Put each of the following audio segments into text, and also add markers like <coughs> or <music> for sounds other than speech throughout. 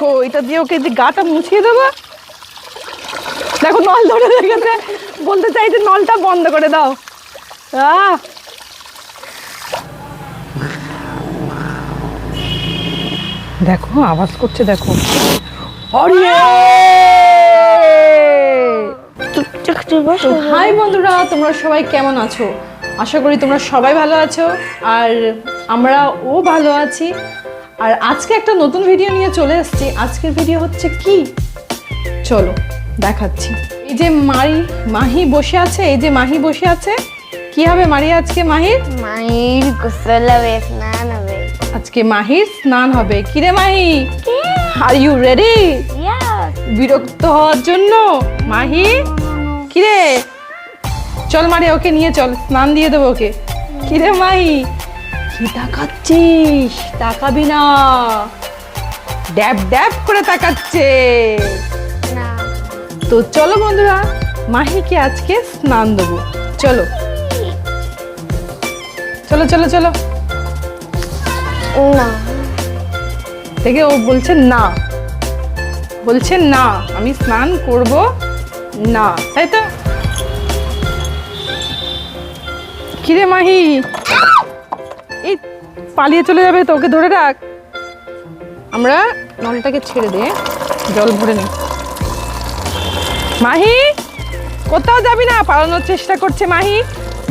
দেখো এটা দিয়ে ওকে যে গাটা মুছিয়ে দেবো? দেখো নল ধরে রেখেছে বলতে চাই যে নলটা বন্ধ করে দাও। আহ! দেখো আওয়াজ করছে দেখো। হাই বন্ধুরা তোমরা সবাই কেমন আছো? আশা করি তোমরা সবাই ভালো আছো। আর আমরা ও ভালো আছি। আর আজকে একটা নতুন ভিডিও নিয়ে চলে এসেছি আজকের ভিডিও হচ্ছে কি? চলো দেখাচ্ছি। এই যে মারি মাহি বসে আছে এই যে মাহি বসে আছে কি হবে মারি আজকে? মাহির? মাহির গোসল হবে স্নান হবে। আজকে মাহির স্নান হবে। কিরে Mahi? Are you ready yes বিরক্ত হওয়ার জন্য? মাহি? কিরে? চল মারে ওকে নিয়ে চল। স্নান দিয়ে দেবো ওকে। কিরে মাহি? কি তাকাচ্ছিস? তাকাবি না। ড্যাব ড্যাব করে তাকাচ্ছে। না। তো চলো বন্ধুরা মাহিকে আজকে স্নান দেবো। চলো। চলো চলো চলো। না। দেখে ও বলছে না। বলছে না আমি স্নান করব না। তাই তো? কিরে মাহি? পালিয়ে চলে যাবে তো ওকে ধরে রাখ। আমরা নলটাকে ছেড়ে দিয়ে জল ভরে নিই মাহি, কোথাও যাবি না? পালানোর চেষ্টা করছে মাহি।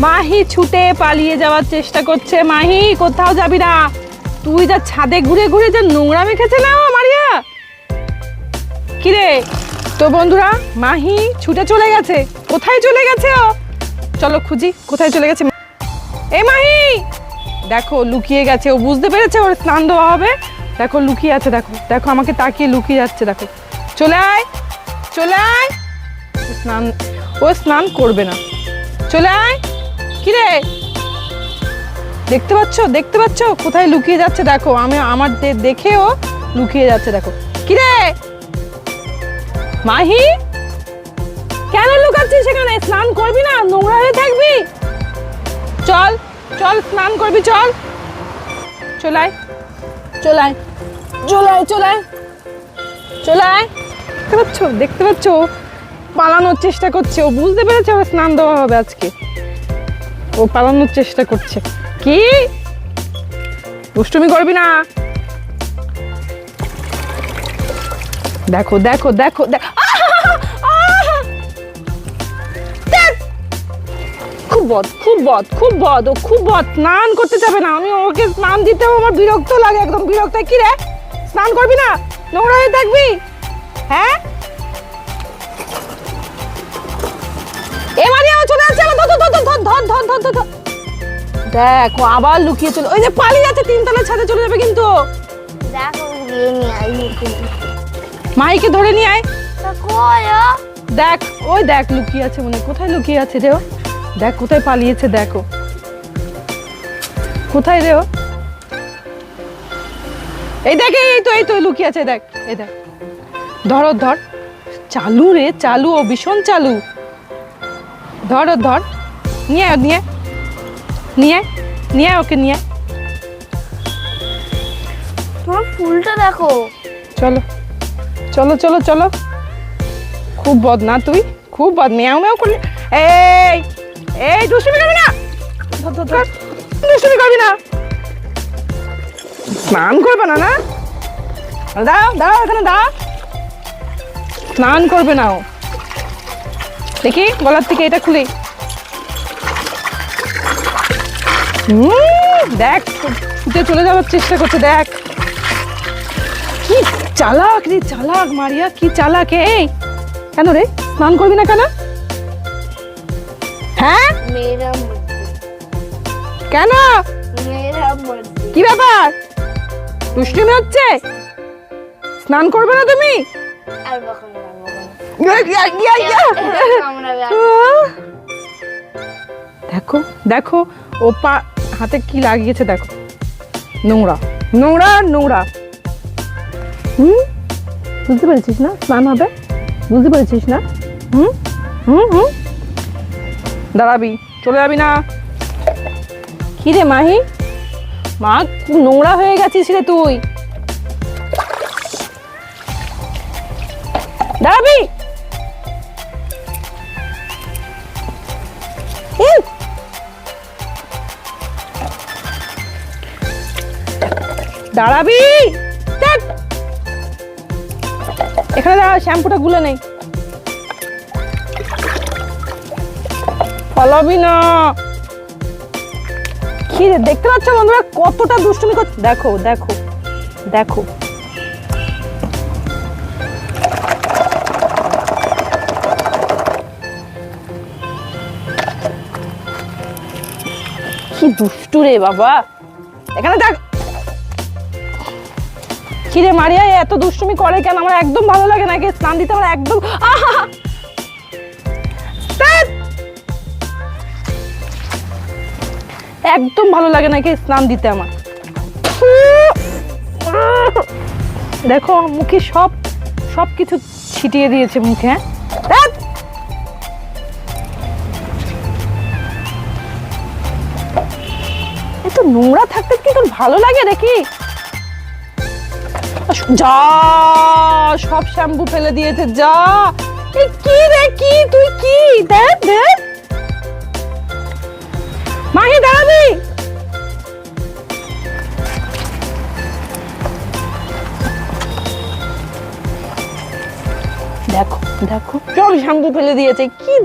মাহি ছুটে পালিয়ে যাওয়ার চেষ্টা করছে মাহি, কোথাও যাবি না? তুই যা ছাদে ঘুরে ঘুরে যা নোংরা মেখেছে না মারিয়া? কিরে? তো বন্ধুরা, মাহি ছুটে চলে গেছে। কোথায় চলে গেছে ও? চলো খুঁজি, কোথায় চলে গেছে এ মাহি! দেখো, লুকিয়ে গেছে। ও বুঝতে পেরেছে ওর স্নান দেওয়া হবে? দেখো, লুকিয়ে আছে, দেখো। দেখো, আমাকে তাকিয়ে লুকিয়ে যাচ্ছে, দেখো। চলে আয়! চলে আয়! স্নান, ও স্নান করবে না। চলে আয়! কিরে দেখতে পাচ্ছ? দেখতে পাচ্ছ? কোথায় লুকিয়ে যাচ্ছে, দেখো। আমি, আমার দে- দেখেও লুকিয়ে যাচ্ছে, দেখো। কিরে মাহি? কেন লুকাচ্ছিস সেখানে স্নান করবি না? নোংরা হয়ে থাকবি? চল। চল স্নান করবি চল। চলাই চলাই চলাই চলাই চলাই দেখতে পাচ্ছ? দেখতে পাচ্ছ? পালানোর চেষ্টা করছে। ও বুঝতে পেরেছে ওর স্নান দেওয়া হবে আজকে। ও পালানোর চেষ্টা করছে। কি? দুষ্টুমি করবি না। দেখো দেখো দেখো দেখ- খুব বদ খুব বদ খুব বদ ও খুব বদ। স্নান করতে যাবে না আমি ওকে স্নান দিতে আমার বিরক্ত লাগে একদম বিরক্ত। কি রে? স্নান করবি না? নোংরা হয়ে থাকবি? হ্যাঁ? এবারে ও চলে আসছে ধর ধর ধর ধর ধর ধর ধর দেখো আবার লুকিয়ে চলে ওই যে পালিয়ে যাচ্ছে তিনতলার ছাদে চলে যাবে কিন্তু। মাইকে ধরে নিয়ে আয়। দেখ ওই দেখ লুকিয়ে আছে মনে কোথায় লুকিয়ে আছে রে দেখ কোথায় পালিয়েছে দেখো। কোথায় রে ও? এই দেখ এই তো এই তো লুকিয়ে আছে দেখ এই দেখ। ধর ধর। চালু রে চালু ও ভীষণ চালু। ধর ধর। নিয়ে নিয়ে। নিয়ে নিয়ে ওকে নিয়ে। তোমার ফুলটা দেখো। চলো চলো চলো চলো। খুব বদনা তুই খুব বদ মেয়াও মেয়াও করলে। এই! এই, দুষ্টুমি করবি না। দুষ্টুমি করবি না? স্নান করবে না না? দাও দাও এখানে দাও স্নান করবে না ও। দেখি, গলার থেকে এটা খুলি। দেখ, ছুটে চলে যাওয়ার চেষ্টা করছে, দেখ। কি চালাক রে, চালাক মারিয়া, কি চালাক এই। কেন রে? স্নান করবি না কেন? হ্যাঁ? মেয়েরা কেন? মেয়েরা কি ব্যাপার? দুষ্টুমি হচ্ছে? স্নান করবে না তুমি? আর! দেখো দেখো ও পা হাতে কি লাগিয়েছে দেখো। নোংরা নোংরা নোংরা। হুম? বুঝতে পেরেছিস না? স্নান হবে? বুঝতে পেরেছিস না? হুম? হুম হুম? দাঁড়াবি, চলে যাবি না। কি রে মাহি? মা নোংরা হয়ে গেছিস রে তুই। দাঁড়াবি। দাঁড়াবি। এখানে দাঁড়া, শ্যাম্পুটা গুলে নেই ফলাবি না। কি দেখতে পাচ্ছ বন্ধুরা কতটা দুষ্টুমি করছে দেখো দেখো দেখো। কি দুষ্টু রে বাবা। এখানে দেখ। কি রে মারিয়া এত দুষ্টুমি করে কেন? আমার একদম ভালো লাগে না স্নান দিতে আমার একদম আহা একদম ভালো লাগে না স্নান দিতে আমার। দেখো, মুখে সব সব কিছু ছিটিয়ে দিয়েছে মুখে হ্যাঁ? এত নোংরা থাকতে কি তোর ভালো লাগে নাকি? যা, সব শ্যাম্পু ফেলে দিয়েছে, যা। কি রে, কি? তুই কি? দেখ দেখ। মাহি, দাঁড়াবি? দেখো দেখো, সব শ্যাম্পু ফেলে দিয়েছে। কি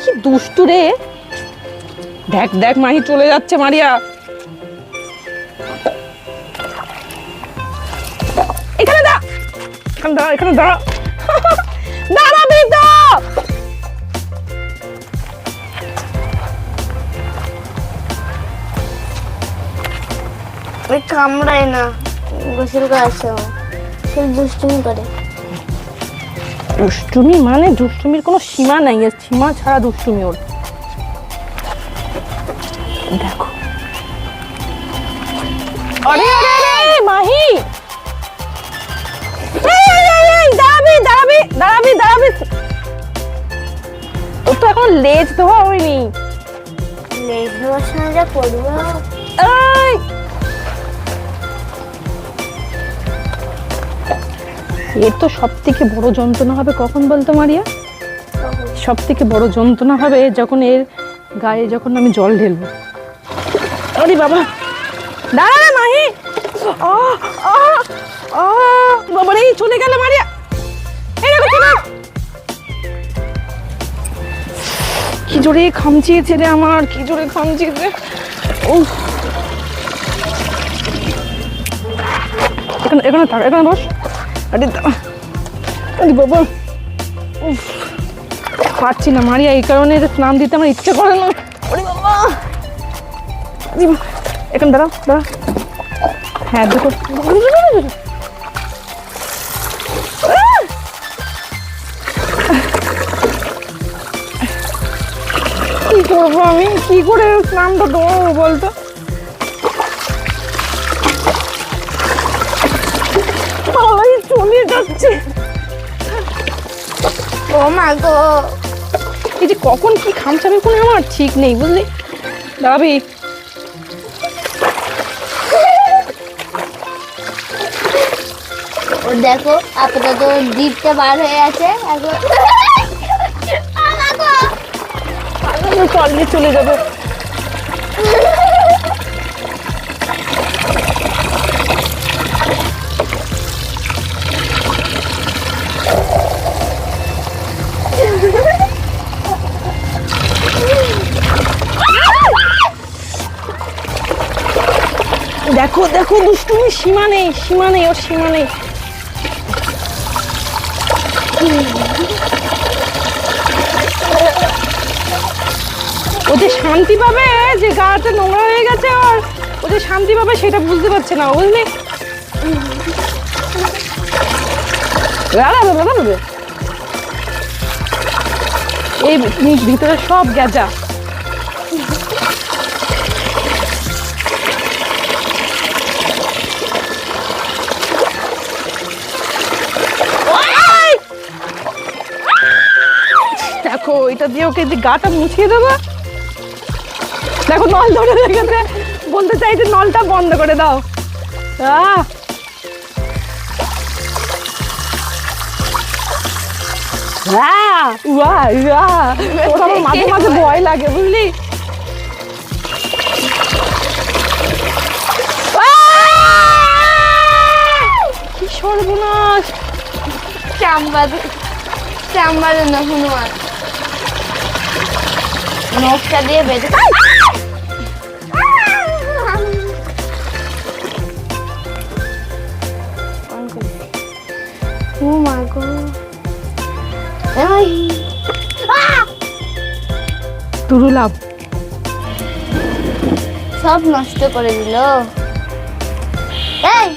কি দুষ্টু রে। দেখ দেখ, মাহি, চলে যাচ্ছে মারিয়া। এখানে দা এখানে দাঁড়া এখানে দাঁড়া। কামড়ায় না। গোসল করে আসে ও। সে দুষ্টুমি করে। দুষ্টুমি মানে দুষ্টুমির কোনো সীমা নাই এর সীমা ছাড়া দুষ্টুমি ওর। দেখো। আরে আরে আরে মাহি! দাঁড়াবি দাঁড়াবি দাঁড়াবি দাঁড়াবি। ওর তো এখন লেজ ধোয়া হয়নি। লেজ দেওয়ার সময় যা করব এর তো সব থেকে বড় যন্ত্রণা হবে কখন বলতো মারিয়া? সব থেকে বড় যন্ত্রণা হবে যখন এর গায়ে যখন আমি জল ঢেলবো। আরে বাবা! দাঁড়া রে মাহি! বাবা রে চলে গেল মারিয়া! কি জোরে খামচিয়েছে রে আমার, কি জোরে খামচিয়েছে ও এখানে এখানে থাক, এখানে বস। আরে আরে বাবা। উফ, পারছি না মারিয়া, এই কারণে স্নান দিতে আমার ইচ্ছে করে না। আরে বাবা। এখানে দাঁড়াও দাঁড়া হ্যাঁ দেখো আমি? কি করে স্নানটা দেবো বলতো? যাচ্ছে ও মা গো। এই যে কখন কি খামচাবে কোনো আমার ঠিক নেই বুঝলি? দাবি ও দেখো আপাতত বার হয়ে আছে এখন চলে যাব। দেখো দেখো, দুষ্টুমি, সীমা নেই সীমা নেই, ওর সীমা নেই। ও যে শান্তি পাবে, যে গাটা নোংরা হয়ে গেছে আর ও যে শান্তি পাবে, সেটা বুঝতে পারছে না, বুঝলি? এই ভিতরে সব গেজা এটা দিয়ে ওকে যে গাটা মুছিয়ে দেবো? দেখো নল ধরে রেখেছে। বলতে চাই যে নলটা বন্ধ করে দাও। আহ! মাঝে মাঝে ভয় লাগে বুঝলি? সর্বনাশ! চাম্বাদ চাম্বাদ না হনুমান। নখটা দিয়ে বেঁধে ও মা গো এই আহ! সব নষ্ট করে দিল। এই!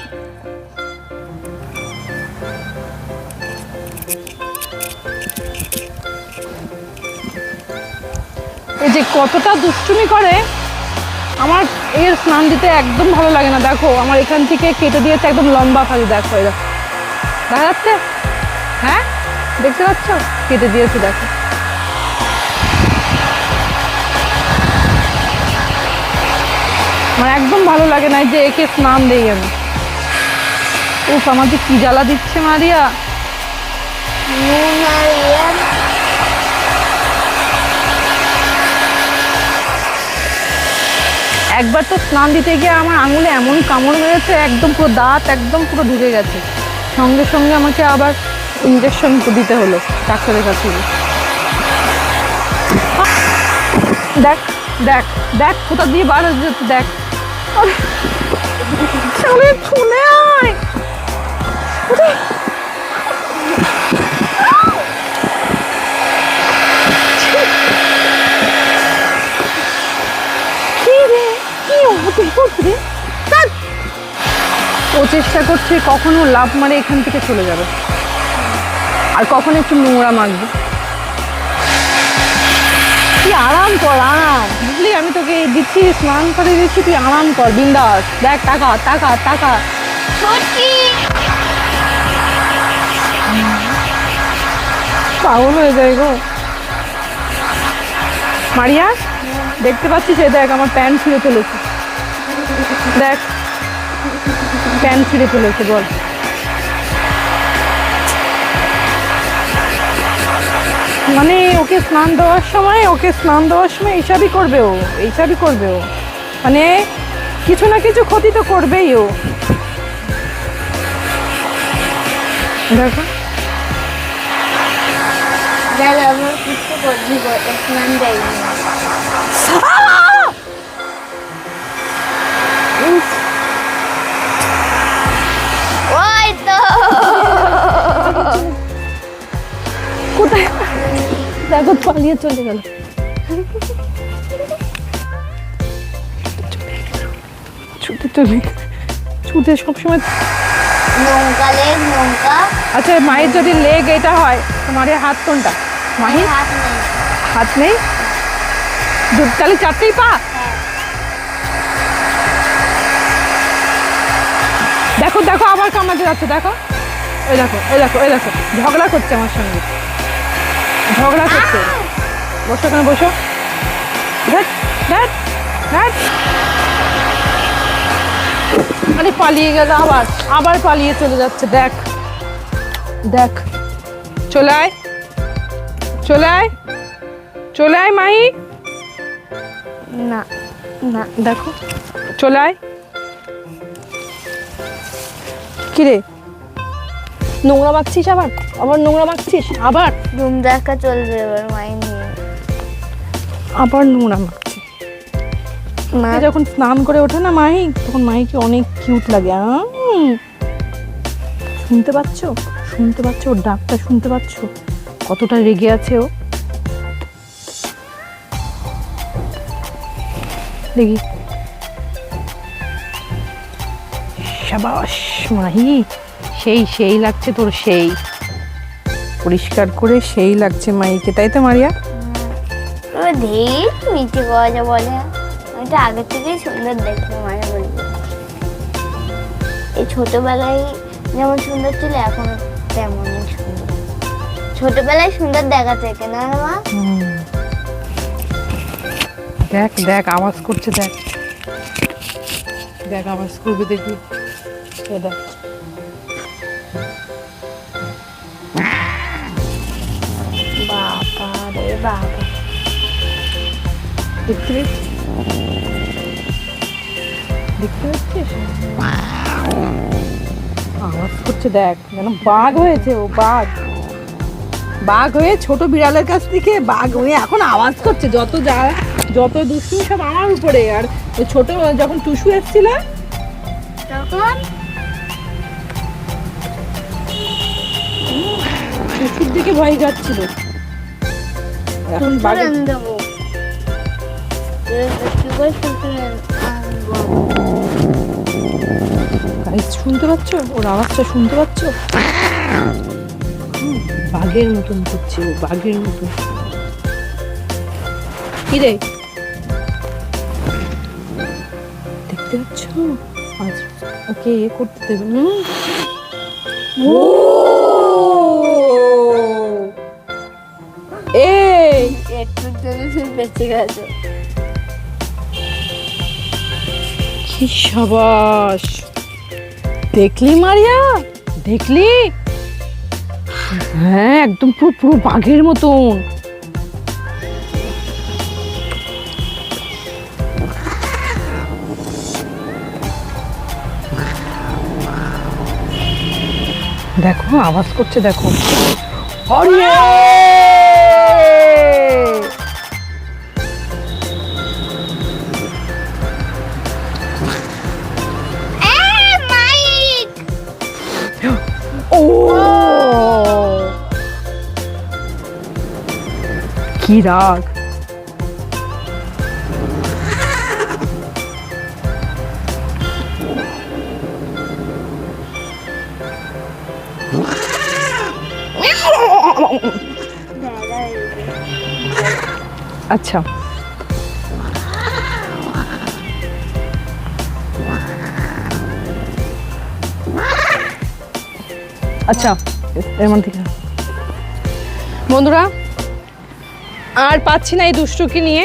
যে কতটা দুষ্টুমি করে, আমার এর স্নান দিতে একদম ভালো লাগে না। দেখো, আমার এখান থেকে কেটে দিয়েছে একদম লম্বা খালি দেখো এরা। দেখা যাচ্ছে? হ্যাঁ? দেখতে পাচ্ছ? কেটে দিয়েছে, দেখো। আমার একদম ভালো লাগে না যে একে স্নান দেই আমি। উফ যে কি জ্বালা দিচ্ছে মারিয়া। একবার তো স্নান দিতে গিয়ে আমার আঙুলে এমন কামড় মেরেছে একদম পুরো দাঁত একদম পুরো ঢুকে গেছে। সঙ্গে সঙ্গে আমাকে আবার ইঞ্জেকশন দিতে হলো ডাক্তারের কাছে। দেখ দেখ দেখ, কোথা দিয়ে বার হয়ে যাচ্ছে, দেখ। চলে আয় ওরে, কি রে কি হতে হচ্ছে ধ্যাৎ। ও চেষ্টা করছে কখনো লাভ মারে এখান থেকে চলে যাবে। আর কখনো একটু নোংরা মাখবে তুই আরাম কর আরাম। বুঝলি আমি তোকে দিচ্ছি স্নান করে দিচ্ছি তুই আরাম কর বিন্দাস। দেখ টাকা টাকা টাকা। পাগল হয়ে যায় গো। মারিয়া দেখতে পাচ্ছিস? এই দেখ আমার প্যান্ট ছিঁড়ে ফেলেছে। দেখ প্যান্ট ছিঁড়ে ফেলেছে বল। মানে ওকে স্নান দেওয়ার সময় ওকে স্নান দেওয়ার সময় এইসবই করবে ও এইসবই করবে ও। মানে কিছু না কিছু ক্ষতি তো করবেই ও। দেখো। স্নান দেয়নি। ওই তো কোথায়? দেখো পালিয়ে চলে গেল। ছুটে চলে ছুটে সবসময় নৌকা লেগ নৌকা। আচ্ছা মায়ের যদি লেগ এটা হয় তোমার হাত কোনটা? মাহি হাত নেই। হাত নেই? তাহলে চারটেই পা? দেখো দেখো আবার কামাতে যাচ্ছে দেখো। এই দেখো এই দেখো এই দেখো ঝগড়া করছে আমার সঙ্গে। ঝগড়া করছে। বসো কেন বসো। আরে পালিয়ে গেল আবার। আবার পালিয়ে চলে যাচ্ছে দেখ। দেখ। চলে আয়। চলে আয়। চলে আয় মাহি। না না দেখো। চলে আয়। কিরে? নোংরা মাখছিস আবার? আবার নোংরা মাখছিস? আবার? রুম দেখা চলবে এবার মায়ের নিয়ে আবার নোংরা মাখছিস। মা যখন স্নান করে ওঠে না মাহি তখন মাহিকে অনেক কিউট লাগে। শুনতে পাচ্ছ? শুনতে পাচ্ছ? ওর ডাকটা শুনতে পাচ্ছ? কতটা রেগে আছে ও। দেখি। সাবাস মাহি সেই সেই লাগছে তোর সেই। পরিষ্কার করে সেই লাগছে মাইকে তাই তো মারিয়া? ধীর মিঠে বলে। আগে থেকেই সুন্দর দেখতে এই ছোটবেলায় যেমন সুন্দর ছিল এখন তেমনই সুন্দর। ছোটবেলায় সুন্দর মা। দেখ দেখ আওয়াজ করছে দেখ। দেখ আওয়াজ করবে দেখি এ দেখ। বাবা দেখতে পেয়েছিস দেখতে পাচ্ছিস? আওয়াজ করছে দেখ, যেন বাঘ হয়েছে ও বাঘ। বাঘ হয়ে ছোট বিড়ালের কাছ থেকে বাঘ হয়ে এখন আওয়াজ করছে, যত যা, যত দুষ্টু সব আমার উপরে। আর ছোট যখন টুসু এসেছিল, তখন টুসুর দিকে ভয় যাচ্ছিল। এখন শুনতে পাচ্ছ? ওর আওয়াজটা শুনতে পাচ্ছ? হুম, বাঘের মতন করছে ও বাঘের মতন। কি রে? দেখতে পাচ্ছ? আজ ওকে এ করতে দেবে ও! বেঁচে গেছে কি সাবাস। দেখলি মারিয়া? দেখলি? হ্যাঁ একদম পুরো পুরো বাঘের মতন। দেখো, আওয়াজ করছে, দেখো। আরে! কি রাগ আচ্ছা আচ্ছা এমন থেকে বন্ধুরা আর পাচ্ছি না এই দুষ্টুকে নিয়ে।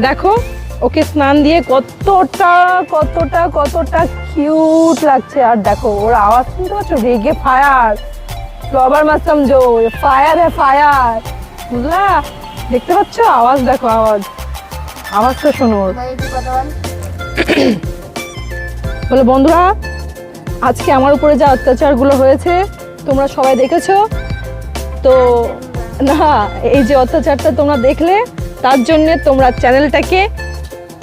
দেখো, ওকে স্নান দিয়ে কতটা কতটা কতটা কিউট লাগছে। আর দেখো, ওর আওয়াজ শুনতে পাচ্ছ? রেগে ফায়ার রবার মাসাম জো ফায়ার হ্যাঁ ফায়ার বুঝলা? দেখতে পাচ্ছ? আওয়াজ দেখো, আওয়াজ। আওয়াজটা শোনো <coughs> বলে, বন্ধুরা, আজকে আমার উপরে যে অত্যাচারগুলো হয়েছে, তোমরা সবাই দেখেছ? তো না, এই যে অত্যাচারটা তোমরা দেখলে, তার জন্য তোমরা চ্যানেলটাকে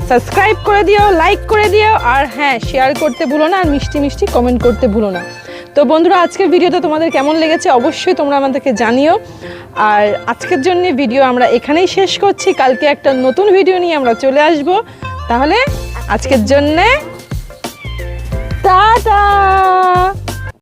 সাবস্ক্রাইব করে দিও, লাইক করে দিও, আর হ্যাঁ শেয়ার করতে ভুলো না, আর মিষ্টি মিষ্টি কমেন্ট করতে ভুলো না। তো বন্ধুরা, আজকের ভিডিওটা তোমাদের কেমন লেগেছে অবশ্যই তোমরা আমাদেরকে জানিও। আর আজকের জন্য ভিডিও আমরা এখানেই শেষ করছি। কালকে একটা নতুন ভিডিও নিয়ে আমরা চলে আসব। তাহলে আজকের জন্যে টাটা!